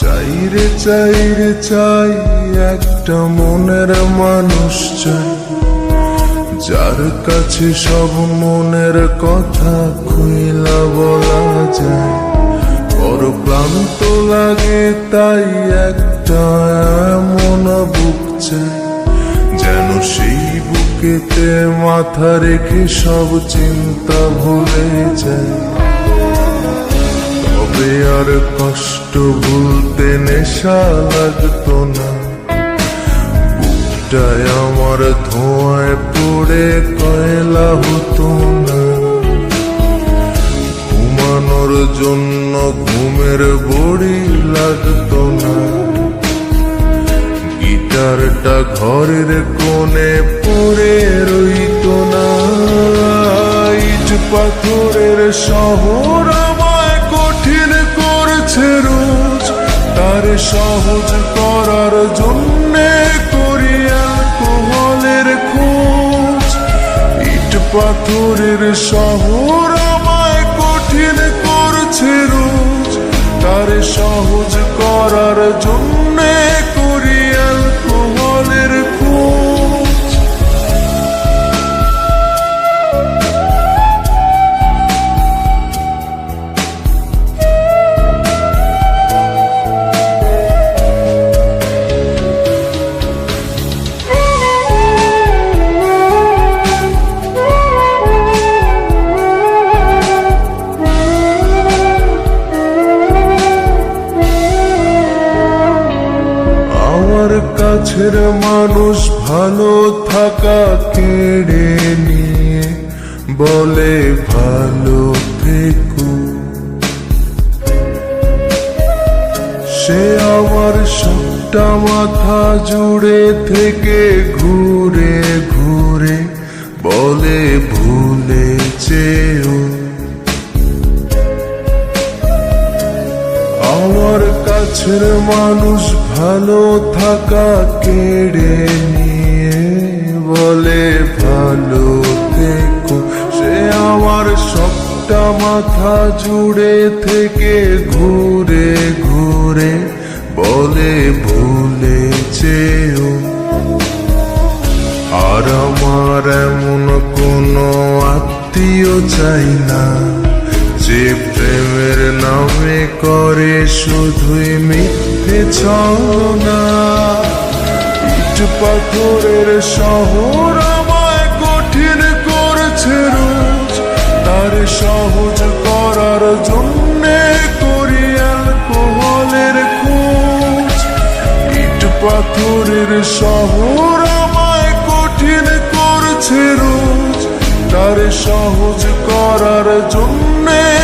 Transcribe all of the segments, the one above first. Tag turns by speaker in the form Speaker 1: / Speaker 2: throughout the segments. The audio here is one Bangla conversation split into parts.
Speaker 1: চাই রে, চাই একটা মনের মানুষ চাই। যার কাছে সব মনের কথা খুইলা বলা যায়। বড় ক্লান্ত লাগে তাই একটা এমন বুক চাই। যেন সেই বুকেতে মাথা রেখে সব চিন্তা ভুলে যায়। তবে আর কষ্ট ভুলতে নেশা লাগতো না। বুকটায় আমার ধোঁয়ায় পড়ে কয়লা হতো না। ঘুমানোর জন্য ঘুমের বড়ি লাগতো না। গিটারটা ঘরের কোণে পড়ে রইতো না। পাথরের শহর কঠিন করছে রোজ তার সহজ করার জন্যে করি অ্যালকোহলের খোঁজ। ইট পাথরের শহর আমায় কঠিন করছে রোজ। তার সহজ করার জন্যে কাছের মানুষ ভালো থাকা কেড়ে নিয়ে বলে ভালো থেকো। সে আমার সবটা মাথা জুড়ে থেকে ঘুরে ঘুরে বলে ভুলে চেয়েও কাছের মানুষ ভালো থাকা কেড়ে নিয়ে বলে, ভালো থেকো। সে আমার সবটা মাথা জুড়ে থেকে ঘুরে ঘুরে বলে, ভুলে চেয়েও আর আমার এমন কোনো আত্মীয় চাই না, যে প্রেমের নামে করে শুধুই মিথ্যে ছলনা। ইট পাথরের শহর আমায় কঠিন করেছে রোজ। তার সহজ করার জন্যে করি অ্যালকোহলের খোঁজ। ইট পাথরের শহর আমায় কঠিন করছে রোজ। তার সহজ করার জন্যে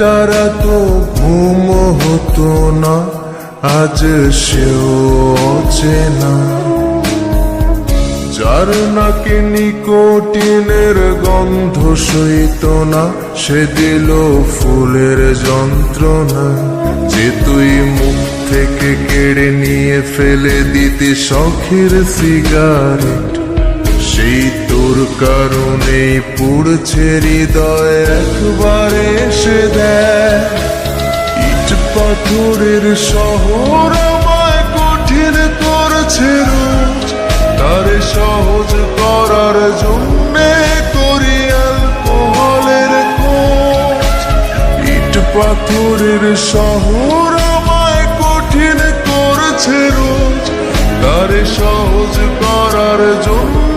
Speaker 1: একটা তো ঘুম হতো না, আজ সেও অচেনা যার নাকে নিকোটিনের গন্ধ সইত না, সে দিল ফুলের যন্ত্রণা। যে তুই মুখ থেকে কেড়ে নিয়ে ফেলে দিতে শখের সিগারেট সেই তোর কারণে পুড়ছে হৃদয়, একবার এসে দেয় ইট পাথরের শহর আমায় কঠিন করছে রোজ। তার সহজ করার জন্য করি অ্যালকোহলের খোঁজ। ইট পাথরের শহর আমায় কঠিন করছে রোজ। তার সহজ করার জন্য